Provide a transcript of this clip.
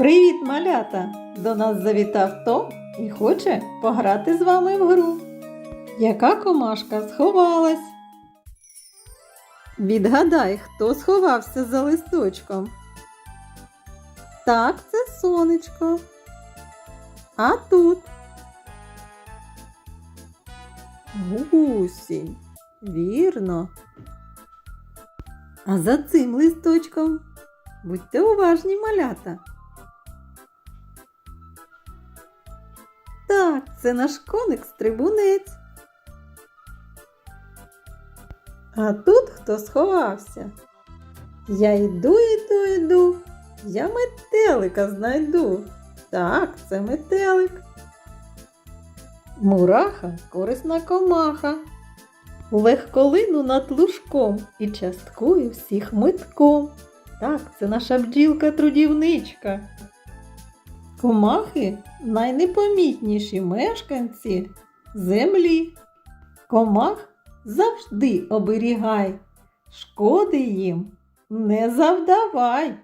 Привіт, малята! До нас завітав Том і хоче пограти з вами в гру. Яка комашка сховалась? Відгадай, хто сховався за листочком. Так, це сонечко. А тут гусінь. Вірно. А за цим листочком будьте уважні, малята. Так, це наш коник стрибунець. А тут хто сховався? Я йду, йду, йду. Я метелика знайду. Так, це метелик. Мураха корисна комаха. Легколину над лужком і часткую всіх митком. Так, це наша бджілка-трудівничка. Комахи найнепомітніші мешканці землі. Комах завжди оберігай, шкоди їм не завдавай.